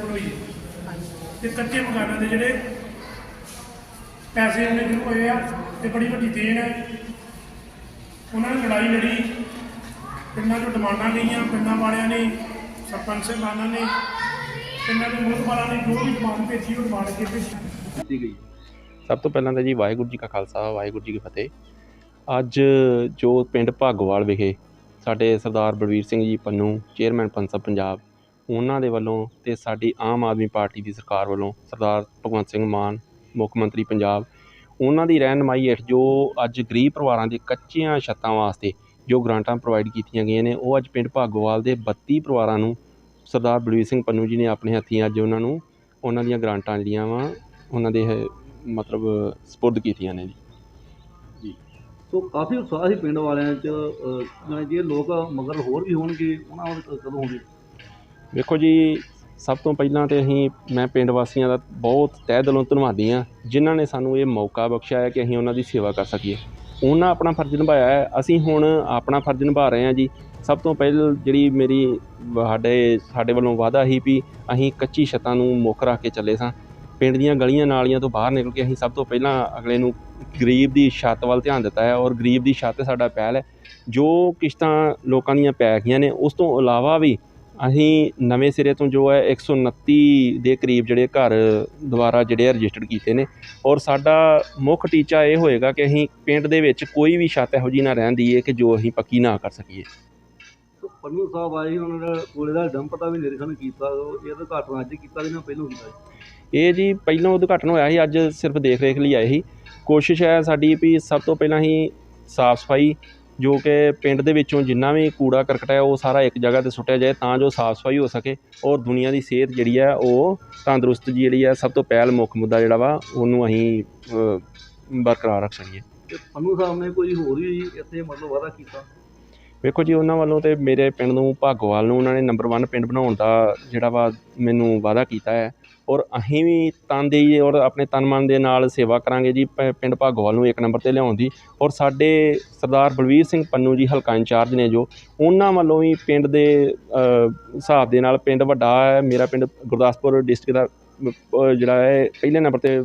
ਹੋਈ। ਹੈ ਤੇ ਕੱਚੇ ਮਕਾਨਾਂ ਦੇ ਜਿਹੜੇ ਪੈਸੇ ਉਹਨੇ ਸ਼ੁਰੂ ਹੋਏ ਆ, ਤੇ ਬੜੀ ਵੱਡੀ ਦੇਣ ਹੈ ਉਹਨਾਂ ਨੇ ਲੜਾਈ ਲੜੀ। ਪਿੰਡਾਂ 'ਚੋਂ ਡਿਮਾਂਡਾਂ ਗਈਆਂ ਪਿੰਡਾਂ ਵਾਲਿਆਂ ਨੇ, ਸਰਪੰਚ ਸਾਹਿਬਾਨਾਂ ਨੇ, ਪਿੰਡਾਂ ਦੇ ਮੁੱਖ ਨੇ ਜੋ ਵੀ ਡਿਮਾਂਡ ਭੇਜੀ, ਉਹ ਡਿਮਾਂਡ ਕੇ ਭੇਜੀ। ਗਈ। ਸਭ ਤੋਂ ਪਹਿਲਾਂ ਤਾਂ ਜੀ ਵਾਹਿਗੁਰੂ ਜੀ ਕਾ ਖਾਲਸਾ, ਵਾਹਿਗੁਰੂ ਜੀ ਕੀ ਫਤਿਹ। ਅੱਜ ਜੋ ਪਿੰਡ ਭਾਗਵਾਲ ਵਿਖੇ ਸਾਡੇ ਸਰਦਾਰ ਬਲਵੀਰ ਸਿੰਘ ਜੀ ਪੰਨੂ, ਚੇਅਰਮੈਨ ਪੰਸਬ ਪੰਜਾਬ ਉਹਨਾਂ ਦੇ ਵੱਲੋਂ ਅਤੇ ਸਾਡੀ ਆਮ ਆਦਮੀ ਪਾਰਟੀ ਦੀ ਸਰਕਾਰ ਵੱਲੋਂ ਸਰਦਾਰ ਭਗਵੰਤ ਸਿੰਘ ਮਾਨ, ਮੁੱਖ ਮੰਤਰੀ ਪੰਜਾਬ, ਉਹਨਾਂ ਦੀ ਰਹਿਨਮਾਈ ਹੇਠ ਜੋ ਅੱਜ ਗਰੀਬ ਪਰਿਵਾਰਾਂ ਦੇ ਕੱਚੀਆਂ ਛੱਤਾਂ ਵਾਸਤੇ ਜੋ ਗ੍ਰਾਂਟਾਂ ਪ੍ਰੋਵਾਈਡ ਕੀਤੀਆਂ ਗਈਆਂ ਨੇ, ਉਹ ਅੱਜ ਪਿੰਡ ਭਾਗੋਵਾਲ ਦੇ 32 ਪਰਿਵਾਰਾਂ ਨੂੰ ਸਰਦਾਰ ਬਲਵੀਰ ਸਿੰਘ ਪੰਨੂ ਜੀ ਨੇ ਆਪਣੇ ਹੱਥੀਂ ਅੱਜ ਉਹਨਾਂ ਨੂੰ ਉਹਨਾਂ ਦੀਆਂ ਗ੍ਰਾਂਟਾਂ ਜਿਹੜੀਆਂ ਵਾ, ਉਹਨਾਂ ਦੇ ਮਤਲਬ ਸਪੁਰਦ ਕੀਤੀਆਂ ਨੇ ਜੀ। ਸੋ ਕਾਫੀ ਉਤਸ਼ਾਹ ਸੀ ਪਿੰਡ ਵਾਲਿਆਂ 'ਚ ਜਿਹੜੇ ਲੋਕ ਮਗਰ ਹੋਰ ਵੀ ਹੋਣਗੇ, ਉਹਨਾਂ ਕਦੋਂ ਹੋਣਗੇ? ਵੇਖੋ ਜੀ, ਸਭ ਤੋਂ ਪਹਿਲਾਂ ਤੇ ਅਸੀਂ, ਮੈਂ ਪਿੰਡ ਵਾਸੀਆਂ ਦਾ ਬਹੁਤ ਤਹਿ ਦਿਲੋਂ ਧੰਨਵਾਦੀ ਹਾਂ, ਜਿਨ੍ਹਾਂ ਨੇ ਸਾਨੂੰ ਇਹ ਮੌਕਾ ਬਖਸ਼ਿਆ ਹੈ ਕਿ ਅਸੀਂ ਉਹਨਾਂ ਦੀ ਸੇਵਾ ਕਰ ਸਕੀਏ। ਉਹਨਾਂ ਆਪਣਾ ਫਰਜ਼ ਨਿਭਾਇਆ ਹੈ। ਅਸੀਂ ਹੁਣ ਆਪਣਾ ਫਰਜ਼ ਨਿਭਾ ਰਹੇ ਹਾਂ ਜੀ। ਸਭ ਤੋਂ ਪਹਿਲ ਜਿਹੜੀ ਮੇਰੀ, ਸਾਡੇ ਸਾਡੇ ਵੱਲੋਂ ਵਾਅਦਾ ਸੀ ਵੀ ਅਸੀਂ ਕੱਚੀ ਛੱਤਾਂ ਨੂੰ ਮੁੱਖ ਰੱਖ ਕੇ ਚੱਲੇ ਸਾਂ। ਪਿੰਡ ਦੀਆਂ ਗਲੀਆਂ ਨਾਲੀਆਂ ਤੋਂ ਬਾਹਰ ਨਿਕਲ ਕੇ ਅਸੀਂ ਸਭ ਤੋਂ ਪਹਿਲਾਂ ਅਗਲੇ ਨੂੰ ਗਰੀਬ ਦੀ ਛੱਤ ਵੱਲ ਧਿਆਨ ਦਿੱਤਾ ਹੈ ਔਰ ਗਰੀਬ ਦੀ ਛੱਤ ਸਾਡਾ ਪਹਿਲ ਹੈ। ਜੋ ਕਿਸ਼ਤਾਂ ਲੋਕਾਂ ਦੀਆਂ ਪੈ ਗਈਆਂ ਨੇ, ਉਸ ਤੋਂ ਇਲਾਵਾ ਵੀ ਅਸੀਂ ਨਵੇਂ ਸਿਰੇ ਤੋਂ ਜੋ ਹੈ 129 ਦੇ ਕਰੀਬ ਜਿਹੜੇ ਘਰ ਦੁਬਾਰਾ ਜਿਹੜੇ ਰਜਿਸਟਰਡ ਕੀਤੇ ਨੇ। ਔਰ ਸਾਡਾ ਮੁੱਖ ਟੀਚਾ ਇਹ ਹੋਏਗਾ ਕਿ ਅਸੀਂ ਪਿੰਡ ਦੇ ਵਿੱਚ ਕੋਈ ਵੀ ਛੱਤ ਇਹੋ ਜਿਹੀ ਨਾ ਰਹਿਣ ਦਈਏ ਕਿ ਜੋ ਅਸੀਂ ਪੱਕੀ ਨਾ ਕਰ ਸਕੀਏ। ਪੰਨੂ ਸਾਹਿਬ ਆਏ ਉਹਨਾਂ ਦਾ ਕੋਲੇ ਦਾ ਡੰਪ ਦਾ ਵੀ ਨਿਰੀਖਣ ਕੀਤਾ ਇਹ ਤਾਂ ਘਟਨਾ ਅੱਜ ਕੀਤਾ ਸੀ ਨਾ ਪਹਿਲਾਂ ਸੀ? ਇਹ ਜੀ ਪਹਿਲਾਂ ਉਦਘਾਟਨ ਹੋਇਆ ਸੀ ਅੱਜ ਸਿਰਫ ਦੇਖ ਰੇਖ ਲਈ ਆਏ ਸੀ। ਕੋਸ਼ਿਸ਼ ਹੈ ਸਾਡੀ ਵੀ ਸਭ ਤੋਂ ਪਹਿਲਾਂ ਹੀ ਸਾਫ਼ ਸਫ਼ਾਈ ਜੋ ਕਿ ਪਿੰਡ ਦੇ ਵਿੱਚੋਂ ਜਿੰਨਾ ਵੀ ਕੂੜਾ ਕਰਕਟ ਹੈ ਉਹ ਸਾਰਾ ਇੱਕ ਜਗ੍ਹਾ ਤੇ ਸੁੱਟਿਆ ਜਾਏ ਤਾਂ ਜੋ ਸਾਫ਼ ਸਫ਼ਾਈ ਹੋ ਸਕੇ ਔਰ ਦੁਨੀਆ ਦੀ ਸਿਹਤ ਜਿਹੜੀ ਹੈ ਉਹ ਤੰਦਰੁਸਤ ਜਿਹੜੀ ਹੈ ਸਭ ਤੋਂ ਪਹਿਲ ਮੁੱਖ ਮੁੱਦਾ ਜਿਹੜਾ ਵਾ ਉਹਨੂੰ ਅਸੀਂ ਬਰਕਰਾਰ ਰੱਖ ਸਕੀਏ। ਤੇ ਪੰਨੂ ਸਾਹਿਬ ਨੇ ਕੋਈ ਹੋਰ ਵੀ ਇੱਥੇ ਮਤਲਬ ਵਾਅਦਾ ਕੀਤਾ? ਵੇਖੋ ਜੀ ਉਹਨਾਂ ਵੱਲੋਂ ਤੇ ਮੇਰੇ ਪਿੰਡ ਨੂੰ ਭਾਗੋਵਾਲ ਨੂੰ ਉਹਨਾਂ ਨੇ ਨੰਬਰ 1 ਪਿੰਡ ਬਣਾਉਣ ਦਾ ਜਿਹੜਾ ਵਾ ਮੈਨੂੰ ਵਾਅਦਾ ਕੀਤਾ ਹੈ। ਔਰ ਅਸੀਂ ਵੀ ਤਨਦੇਹੀ ਔਰ ਆਪਣੇ ਤਨ ਮਨ ਦੇ ਨਾਲ ਸੇਵਾ ਕਰਾਂਗੇ ਜੀ, ਪ- ਪਿੰਡ ਭਾਗੋਵਾਲ ਨੂੰ ਇੱਕ ਨੰਬਰ ਤੇ ਲਿਆਉਣ ਦੀ। ਔਰ ਸਾਡੇ ਸਰਦਾਰ ਬਲਵੀਰ ਸਿੰਘ ਪੰਨੂ ਜੀ ਹਲਕਾ ਇੰਚਾਰਜ ਨੇ ਜੋ, ਉਹਨਾਂ ਵੱਲੋਂ ਵੀ ਪਿੰਡ ਦੇ ਹਿਸਾਬ ਦੇ ਨਾਲ ਪਿੰਡ ਵੱਡਾ ਹੈ, ਮੇਰਾ ਪਿੰਡ ਗੁਰਦਾਸਪੁਰ ਡਿਸਟ੍ਰਿਕਟ ਦਾ ਜਿਹੜਾ ਹੈ, ਪਹਿਲੇ ਨੰਬਰ ਤੇ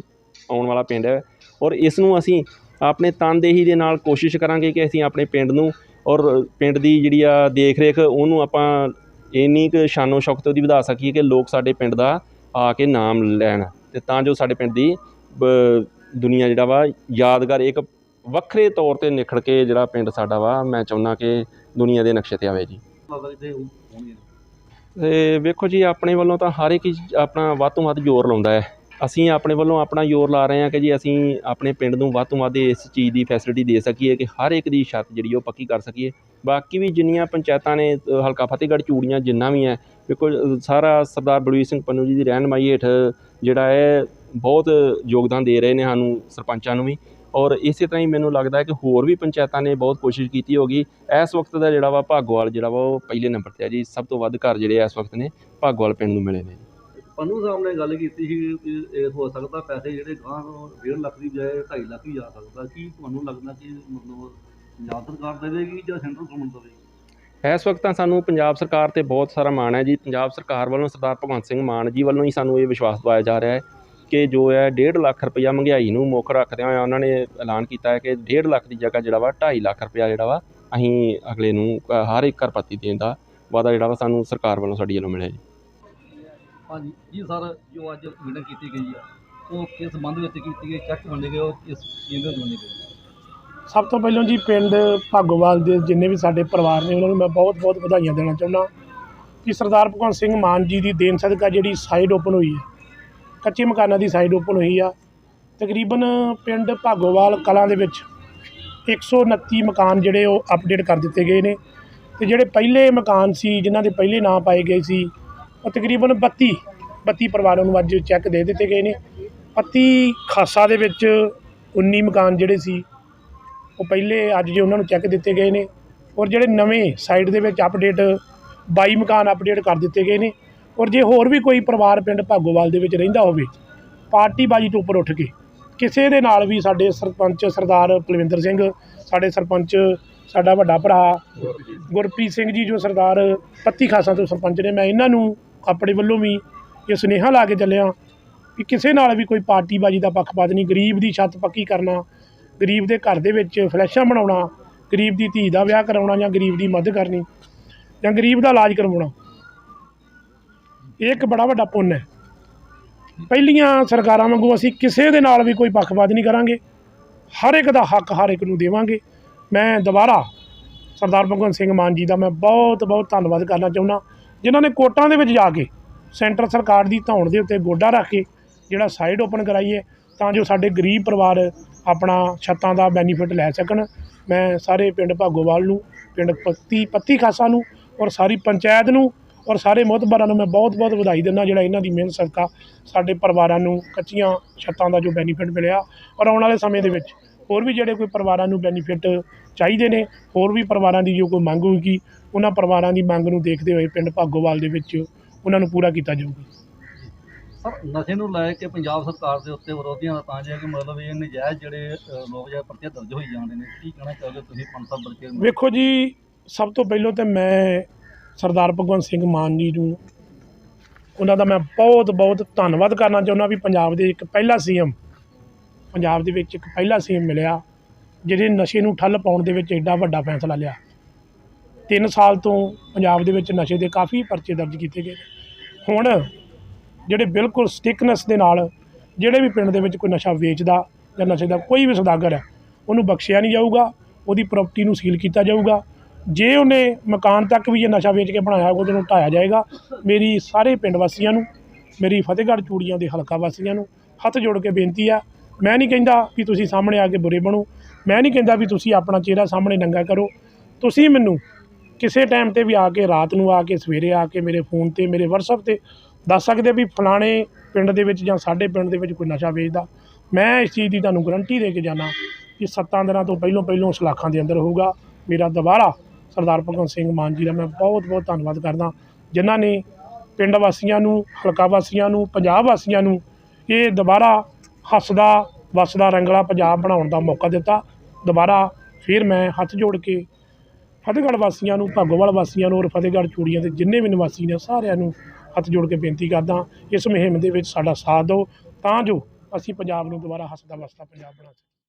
ਆਉਣ ਵਾਲਾ ਪਿੰਡ ਹੈ। ਔਰ ਇਸ ਨੂੰ ਅਸੀਂ ਆਪਣੇ ਤਨਦੇਹੀ ਦੇ ਨਾਲ ਕੋਸ਼ਿਸ਼ ਕਰਾਂਗੇ ਕਿ ਅਸੀਂ ਆਪਣੇ ਪਿੰਡ ਨੂੰ, ਔਰ ਪਿੰਡ ਦੀ ਜਿਹੜੀ ਆ ਦੇਖ ਰੇਖ ਉਹਨੂੰ ਆਪਾਂ ਇੰਨੀ ਕੁ ਸ਼ਾਨੋ ਸ਼ੌਕਤ ਉਹਦੀ ਵਧਾ ਸਕੀਏ ਕਿ ਲੋਕ ਸਾਡੇ ਪਿੰਡ ਦਾ ਆ ਕੇ ਨਾਮ ਲੈਣ। ਤੇ ਤਾਂ ਜੋ ਸਾਡੇ ਪਿੰਡ ਦੀ ਦੁਨੀਆ ਜਿਹੜਾ ਵਾ ਯਾਦਗਾਰ ਇੱਕ ਵੱਖਰੇ ਤੌਰ ਤੇ ਨਿਖੜ ਕੇ ਜਿਹੜਾ ਪਿੰਡ ਸਾਡਾ ਵਾ ਮੈਂ ਚਾਹੁੰਦਾ ਕਿ ਦੁਨੀਆ ਦੇ ਨਕਸ਼ੇ ਤੇ ਆਵੇ ਜੀ। ਤੇ ਵੇਖੋ ਜੀ ਆਪਣੇ ਵੱਲੋਂ ਤਾਂ ਹਰ ਇੱਕ ਆਪਣਾ ਵੱਧ ਤੋਂ ਵੱਧ ਜ਼ੋਰ ਲਾਉਂਦਾ ਹੈ। ਅਸੀਂ ਆਪਣੇ ਵੱਲੋਂ ਆਪਣਾ ਜ਼ੋਰ ਲਾ ਰਹੇ ਹਾਂ ਕਿ ਜੀ ਅਸੀਂ ਆਪਣੇ ਪਿੰਡ ਨੂੰ ਵੱਧ ਤੋਂ ਵੱਧ ਇਸ ਚੀਜ਼ ਦੀ ਫੈਸਿਲਿਟੀ ਦੇ ਸਕੀਏ ਕਿ ਹਰ ਇੱਕ ਦੀ ਛੱਤ ਜਿਹੜੀ ਉਹ ਪੱਕੀ ਕਰ ਸਕੀਏ। ਬਾਕੀ ਵੀ ਜਿੰਨੀਆਂ ਪੰਚਾਇਤਾਂ ਨੇ ਹਲਕਾ ਫਤਿਹਗੜ੍ਹ ਚੂੜੀਆਂ ਜਿੰਨਾ ਵੀ ਹੈ, ਵੇਖੋ ਸਾਰਾ ਸਰਦਾਰ ਬਲਵੀਰ ਸਿੰਘ ਪੰਨੂ ਜੀ ਦੀ ਰਹਿਨਮਾਈ ਹੇਠ ਜਿਹੜਾ ਹੈ, ਬਹੁਤ ਯੋਗਦਾਨ ਦੇ ਰਹੇ ਨੇ ਸਾਨੂੰ ਸਰਪੰਚਾਂ ਨੂੰ ਵੀ। ਔਰ ਇਸੇ ਤਰ੍ਹਾਂ ਹੀ ਮੈਨੂੰ ਲੱਗਦਾ ਹੈ ਕਿ ਹੋਰ ਵੀ ਪੰਚਾਇਤਾਂ ਨੇ ਬਹੁਤ ਕੋਸ਼ਿਸ਼ ਕੀਤੀ ਹੋਗੀ। ਇਸ ਵਕਤ ਦਾ ਜਿਹੜਾ ਵਾ ਭਾਗੋਵਾਲ ਜਿਹੜਾ ਵਾ, ਉਹ ਪਹਿਲੇ ਨੰਬਰ ਤੇ ਆ ਜੀ। ਸਭ ਤੋਂ ਵੱਧ ਘਰ ਜਿਹੜੇ ਇਸ ਵਕਤ ਨੇ, ਭਾਗੋਵਾਲ ਪਿੰਡ ਨੂੰ ਮਿਲੇ ਨੇ ਪੰਨੂ ਸਾਹਿਬ ਨੇ ਗੱਲ ਕੀਤੀ ਸੀ ਕਿ ਇਹ ਹੋ ਸਕਦਾ ਪੈਸੇ ਜਿਹੜੇ ਗਾਂ 1.5 ਲੱਖ ਦੀ ਬਜਾਏ 2.5 ਲੱਖ ਵੀ ਜਾ ਸਕਦਾ। ਕੀ ਤੁਹਾਨੂੰ ਲੱਗਦਾ ਕਿ ਮਤਲਬ ਪੰਜਾਬ ਸਰਕਾਰ ਦੇਵੇਗੀ ਜਾਂ ਸੈਂਟਰ ਗਵਰਨਮੈਂਟ ਦੇਵੇਗੀ? ਇਸ ਵਕਤ ਤਾਂ ਸਾਨੂੰ ਪੰਜਾਬ ਸਰਕਾਰ ਤੇ ਬਹੁਤ ਸਾਰਾ ਮਾਣ ਹੈ ਜੀ। ਪੰਜਾਬ ਸਰਕਾਰ ਵੱਲੋਂ ਸਰਦਾਰ ਭਗਵੰਤ ਸਿੰਘ ਮਾਨ ਜੀ ਵੱਲੋਂ ਹੀ ਸਾਨੂੰ ਇਹ ਵਿਸ਼ਵਾਸ ਦਿਵਾਇਆ ਜਾ ਰਿਹਾ ਹੈ ਕਿ ਜੋ ਹੈ 1.5 ਲੱਖ ਰੁਪਈਆ ਮਹਿੰਗਾਈ ਨੂੰ ਮੁੱਖ ਰੱਖਦਿਆਂ ਹੋਇਆ ਉਹਨਾਂ ਨੇ ਐਲਾਨ ਕੀਤਾ ਹੈ ਕਿ 1.5 ਲੱਖ ਦੀ ਜਗ੍ਹਾ ਜਿਹੜਾ ਵਾ 2.5 ਲੱਖ ਰੁਪਈਆ ਜਿਹੜਾ ਵਾ ਅਸੀਂ ਅਗਲੇ ਨੂੰ ਹਰ ਇੱਕ ਘਰ ਪੱਤੀ ਦੇਣ ਦਾ ਵਾਅਦਾ ਜਿਹੜਾ ਵਾ ਸਾਨੂੰ ਸਰਕਾਰ ਵੱਲੋਂ ਸਾਡੀ ਵੱਲੋਂ ਮਿਲਿਆ ਜੀ। ਹਾਂਜੀ ਜੀ ਸਰ ਜੋ ਅੱਜ ਮੀਟਿੰਗ ਕੀਤੀ ਗਈ ਆ ਉਹ ਕਿਸ ਸੰਬੰਧ ਵਿੱਚ ਕੀਤੀ ਗਈ? ਚੈੱਕ ਵੰਡੇ ਗਏ ਉਹ ਕਿਸ ਕੇਂਦਰ ਤੋਂ ਵੰਡੇ ਗਏ? ਸਭ ਤੋਂ ਪਹਿਲਾਂ ਜੀ ਪਿੰਡ ਭਾਗੋਵਾਲ ਦੇ ਜਿੰਨੇ ਵੀ ਸਾਡੇ ਪਰਿਵਾਰ ਨੇ, ਉਹਨਾਂ ਨੂੰ ਮੈਂ ਬਹੁਤ ਬਹੁਤ ਵਧਾਈਆਂ ਦੇਣਾ ਚਾਹੁੰਦਾ ਕਿ ਸਰਦਾਰ ਭਗਵੰਤ ਸਿੰਘ ਮਾਨ ਜੀ ਦੀ ਦੇਣ ਸਦਕਾ ਜਿਹੜੀ ਸਾਈਡ ਓਪਨ ਹੋਈ ਹੈ, ਕੱਚੇ ਮਕਾਨਾਂ ਦੀ ਸਾਈਡ ਓਪਨ ਹੋਈ ਆ, ਤਕਰੀਬਨ ਪਿੰਡ ਭਾਗੋਵਾਲ ਕਲਾਂ ਦੇ ਵਿੱਚ 129 ਮਕਾਨ ਜਿਹੜੇ ਉਹ ਅਪਡੇਟ ਕਰ ਦਿੱਤੇ ਗਏ ਨੇ ਤੇ ਜਿਹੜੇ ਪਹਿਲੇ ਮਕਾਨ ਸੀ, ਜਿਨ੍ਹਾਂ ਦੇ ਪਹਿਲੇ ਨਾਂ ਪਾਏ ਗਏ ਸੀ, ਉਹ ਤਕਰੀਬਨ 32 32 ਪਰਿਵਾਰਾਂ ਨੂੰ ਅੱਜ ਚੈੱਕ ਦੇ ਦਿੱਤੇ ਗਏ ਨੇ। ਪੱਤੀ ਖਾਸਾ ਦੇ ਵਿੱਚ 19 ਮਕਾਨ ਜਿਹੜੇ ਸੀ ਉਹ ਪਹਿਲੇ ਅੱਜ ਜੇ ਉਹਨਾਂ ਨੂੰ ਚੈੱਕ ਦਿੱਤੇ ਗਏ ਨੇ ਔਰ ਜਿਹੜੇ ਨਵੇਂ ਸਾਈਡ ਦੇ ਵਿੱਚ ਅਪਡੇਟ 22 ਮਕਾਨ ਅਪਡੇਟ ਕਰ ਦਿੱਤੇ ਗਏ ਨੇ ਔਰ ਜੇ ਹੋਰ ਵੀ ਕੋਈ ਪਰਿਵਾਰ ਪਿੰਡ ਭਾਗੋਵਾਲ ਦੇ ਵਿੱਚ ਰਹਿੰਦਾ ਹੋਵੇ, ਪਾਰਟੀ ਬਾਜੀ ਤੋਂ ਉੱਪਰ ਉੱਠ ਕੇ ਕਿਸੇ ਦੇ ਨਾਲ ਵੀ ਸਾਡੇ ਸਰਪੰਚ ਸਰਦਾਰ ਪਲਵਿੰਦਰ ਸਿੰਘ, ਸਾਡੇ ਸਰਪੰਚ ਸਾਡਾ ਵੱਡਾ ਭਰਾ ਗੁਰਪ੍ਰੀਤ ਸਿੰਘ ਜੀ ਜੋ ਸਰਦਾਰ ਪੱਤੀ ਖਾਸਾਂ ਤੋਂ ਸਰਪੰਚ ਨੇ, ਮੈਂ ਇਹਨਾਂ ਨੂੰ ਆਪਣੇ ਵੱਲੋਂ ਵੀ ਇਹ ਸੁਨੇਹਾ ਲਾ ਕੇ ਚੱਲਿਆ ਕਿ ਕਿਸੇ ਨਾਲ ਵੀ ਕੋਈ ਪਾਰਟੀਬਾਜ਼ੀ ਦਾ ਪੱਖਪਾਤ ਨਹੀਂ, ਗਰੀਬ ਦੀ ਛੱਤ ਪੱਕੀ ਕਰਨਾ ਗਰੀਬ ਦੇ ਘਰ ਦੇ ਵਿੱਚ ਫਲੈਸ਼ਾਂ ਬਣਾਉਣਾ, ਗਰੀਬ ਦੀ ਧੀ ਦਾ ਵਿਆਹ ਕਰਾਉਣਾ ਜਾਂ ਗਰੀਬ ਦੀ ਮਦਦ ਕਰਨੀ ਜਾਂ ਗਰੀਬ ਦਾ ਇਲਾਜ ਕਰਵਾਉਣਾ। ਇਹ ਇੱਕ ਬੜਾ ਵੱਡਾ ਪੁੰਨ ਹੈ। ਪਹਿਲੀਆਂ ਸਰਕਾਰਾਂ ਵਾਂਗੂ ਅਸੀਂ ਕਿਸੇ ਦੇ ਨਾਲ ਵੀ ਕੋਈ ਪੱਖਪਾਤ ਨਹੀਂ ਕਰਾਂਗੇ। ਹਰ ਇੱਕ ਦਾ ਹੱਕ ਹਰ ਇੱਕ ਨੂੰ ਦੇਵਾਂਗੇ। ਮੈਂ ਦੁਬਾਰਾ ਸਰਦਾਰ ਭਗਵੰਤ ਸਿੰਘ ਮਾਨ ਜੀ ਦਾ ਮੈਂ ਬਹੁਤ ਬਹੁਤ ਧੰਨਵਾਦ ਕਰਨਾ ਚਾਹੁੰਦਾ। ਜਿਨ੍ਹਾਂ ਨੇ ਕੋਟਾਂ ਦੇ ਵਿੱਚ ਜਾ ਕੇ ਸੈਂਟਰ ਸਰਕਾਰ ਦੀ ਧੌਣ ਦੇ ਉੱਤੇ ਗੋਡਾ ਰੱਖ ਕੇ ਜਿਹੜਾ ਸਾਈਡ ਓਪਨ ਕਰਾਈਏ ਤਾਂ ਜੋ ਸਾਡੇ ਗਰੀਬ ਪਰਿਵਾਰ ਆਪਣਾ ਛੱਤਾਂ ਦਾ ਬੈਨੀਫਿਟ ਲੈ ਸਕਣ। ਮੈਂ ਸਾਰੇ ਪਿੰਡ ਭਾਗੋਵਾਲ ਨੂੰ, ਪਿੰਡ ਪੱਤੀ ਪੱਤੀ ਖਾਸਾ ਨੂੰ ਔਰ ਸਾਰੀ ਪੰਚਾਇਤ ਨੂੰ ਔਰ ਸਾਰੇ ਮੁਹਤਬਰਾਂ ਨੂੰ ਮੈਂ ਬਹੁਤ ਬਹੁਤ ਵਧਾਈ ਦਿੰਦਾ ਜਿਹੜਾ ਇਹਨਾਂ ਦੀ ਮਿਹਨਤ ਸਦਕਾ ਸਾਡੇ ਪਰਿਵਾਰਾਂ ਨੂੰ ਕੱਚੀਆਂ ਛੱਤਾਂ ਦਾ ਜੋ ਬੈਨੀਫਿਟ ਮਿਲਿਆ ਔਰ ਆਉਣ ਵਾਲੇ ਸਮੇਂ ਦੇ ਵਿੱਚ ਹੋਰ ਵੀ ਜਿਹੜੇ ਕੋਈ ਪਰਿਵਾਰਾਂ ਨੂੰ ਬੈਨੀਫਿਟ ਚਾਹੀਦੇ ਨੇ, ਹੋਰ ਵੀ ਪਰਿਵਾਰਾਂ ਦੀ ਜੋ ਕੋਈ ਮੰਗ ਹੋਏਗੀ ਉਹਨਾਂ ਪਰਿਵਾਰਾਂ ਦੀ ਮੰਗ ਨੂੰ ਦੇਖਦੇ ਹੋਏ ਪਿੰਡ ਭਾਗੋਵਾਲ ਦੇ ਵਿੱਚ ਉਹਨਾਂ ਨੂੰ ਪੂਰਾ ਕੀਤਾ ਜਾਊਗਾ। ਸਰ ਨਸ਼ੇ ਨੂੰ ਲੈ ਕੇ ਪੰਜਾਬ ਸਰਕਾਰ ਦੇ ਉੱਤੇ ਵਿਰੋਧੀਆਂ ਦਾ ਤਾਂ ਜੇ ਕਿ ਮਤਲਬ ਇਹ ਨਜਾਇਜ਼ ਜਿਹੜੇ ਲੋਕ ਜਾਂ ਪਰਚੇ ਦਰਜ ਹੋਈ ਜਾਂਦੇ ਨੇ। ਕੀ ਕਹਿਣਾ ਚਾਹੋਗੇ ਤੁਸੀਂ ਪੰਜ ਸੱਤ ਬਲਕੇ ਵੇਖੋ ਜੀ, ਸਭ ਤੋਂ ਪਹਿਲਾਂ ਤਾਂ ਮੈਂ ਸਰਦਾਰ ਭਗਵੰਤ ਸਿੰਘ ਮਾਨ ਜੀ ਨੂੰ, ਉਹਨਾਂ ਦਾ ਮੈਂ ਬਹੁਤ ਬਹੁਤ ਧੰਨਵਾਦ ਕਰਨਾ ਚਾਹੁੰਦਾ ਵੀ ਪੰਜਾਬ ਦੇ ਇੱਕ ਪਹਿਲਾ ਸੀਐਮ, ਪੰਜਾਬ ਦੇ ਵਿੱਚ ਇੱਕ ਪਹਿਲਾ ਸੀਐਮ ਮਿਲਿਆ ਜਿਹੜੇ ਨਸ਼ੇ ਨੂੰ ਠੱਲ ਪਾਉਣ ਦੇ ਵਿੱਚ ਐਡਾ ਵੱਡਾ ਫੈਸਲਾ ਲਿਆ। 3 ਸਾਲ ਤੋਂ ਪੰਜਾਬ ਦੇ ਵਿੱਚ ਨਸ਼ੇ ਦੇ ਕਾਫੀ ਪਰਚੇ ਦਰਜ ਕੀਤੇ ਗਏ ਹੁਣ ਜਿਹੜੇ ਬਿਲਕੁਲ ਸਟਿਕਨੈਸ ਦੇ ਨਾਲ ਜਿਹੜੇ ਵੀ ਪਿੰਡ ਦੇ ਵਿੱਚ ਕੋਈ ਨਸ਼ਾ ਵੇਚਦਾ ਜਾਂ ਨਸ਼ੇ ਦਾ ਕੋਈ ਵੀ ਸੌਦਾਗਰ ਹੈ, ਉਹਨੂੰ ਬਖਸ਼ਿਆ ਨਹੀਂ ਜਾਊਗਾ, ਉਹਦੀ ਪ੍ਰਾਪਰਟੀ ਨੂੰ ਸੀਲ ਕੀਤਾ ਜਾਊਗਾ। ਜੇ ਉਹਨੇ ਮਕਾਨ ਤੱਕ ਵੀ ਇਹ ਨਸ਼ਾ ਵੇਚ ਕੇ ਬਣਾਇਆ ਉਹਦੇ ਨੂੰ ਢਾਇਆ ਜਾਏਗਾ। ਮੇਰੀ ਸਾਰੇ ਪਿੰਡ ਵਾਸੀਆਂ ਨੂੰ, ਮੇਰੀ ਫਤਿਹਗੜ੍ਹ ਚੂੜੀਆਂ ਦੇ ਹਲਕਾ ਵਾਸੀਆਂ ਨੂੰ ਹੱਥ ਜੋੜ ਕੇ ਬੇਨਤੀ ਆ, ਮੈਂ ਨਹੀਂ ਕਹਿੰਦਾ ਵੀ ਤੁਸੀਂ ਸਾਹਮਣੇ ਆ ਕੇ ਬੁਰੇ ਬਣੋ, ਮੈਂ ਨਹੀਂ ਕਹਿੰਦਾ ਵੀ ਤੁਸੀਂ ਆਪਣਾ ਚਿਹਰਾ ਸਾਹਮਣੇ ਨੰਗਾ ਕਰੋ। ਤੁਸੀਂ ਮੈਨੂੰ ਕਿਸੇ ਟਾਈਮ ਤੇ ਵੀ ਆ ਕੇ, ਰਾਤ ਨੂੰ ਆ ਕੇ, ਸਵੇਰੇ ਆ ਕੇ, ਮੇਰੇ ਫੋਨ ਤੇ, ਮੇਰੇ WhatsApp ਤੇ ਦੱਸ ਸਕਦੇ ਵੀ ਫਲਾਣੇ ਪਿੰਡ ਦੇ ਵਿੱਚ ਜਾਂ ਸਾਡੇ ਪਿੰਡ ਦੇ ਵਿੱਚ ਕੋਈ ਨਸ਼ਾ ਵੇਚਦਾ। ਮੈਂ ਇਸ ਚੀਜ਼ ਦੀ ਤੁਹਾਨੂੰ ਗਰੰਟੀ ਦੇ ਕੇ ਜਾਣਾ ਕਿ ਸੱਤਾਂ ਦਿਨਾਂ ਤੋਂ ਪਹਿਲੋਂ ਪਹਿਲੋਂ ਸਲਾਖਾਂ ਦੇ ਅੰਦਰ ਹੋਊਗਾ। ਮੇਰਾ ਦੁਬਾਰਾ ਸਰਦਾਰ ਭਗਵੰਤ ਸਿੰਘ ਮਾਨ ਜੀ ਦਾ ਮੈਂ ਬਹੁਤ ਬਹੁਤ ਧੰਨਵਾਦ ਕਰਦਾ। ਜਿਨ੍ਹਾਂ ਨੇ ਪਿੰਡ ਵਾਸੀਆਂ ਨੂੰ, ਹਲਕਾ ਵਾਸੀਆਂ ਨੂੰ, ਪੰਜਾਬ ਵਾਸੀਆਂ ਨੂੰ ਇਹ ਦੁਬਾਰਾ ਹੱਸਦਾ, ਵਸਦਾ, ਰੰਗਲਾ ਪੰਜਾਬ ਬਣਾਉਣ ਦਾ ਮੌਕਾ ਦਿੱਤਾ। ਦੁਬਾਰਾ ਫਿਰ ਮੈਂ ਹੱਥ ਜੋੜ ਕੇ ਫਤਿਹਗੜ੍ਹ ਵਾਸੀਆਂ ਨੂੰ, ਭਾਗੋਵਾਲ ਵਾਸੀਆਂ ਨੂੰ ਔਰ ਫਤਿਹਗੜ੍ਹ ਚੂੜੀਆਂ ਦੇ ਜਿੰਨੇ ਵੀ ਨਿਵਾਸੀ ਨੇ ਸਾਰਿਆਂ ਨੂੰ ਹੱਥ ਜੋੜ ਕੇ ਬੇਨਤੀ ਕਰਦਾ ਇਸ ਮੁਹਿੰਮ ਦੇ ਵਿੱਚ ਸਾਡਾ ਸਾਥ ਦਿਓ, ਤਾਂ ਜੋ ਅਸੀਂ ਪੰਜਾਬ ਨੂੰ ਦੁਬਾਰਾ ਹੱਸਦਾ ਵਸਦਾ ਪੰਜਾਬ ਬਣਾ ਸਕੀਏ।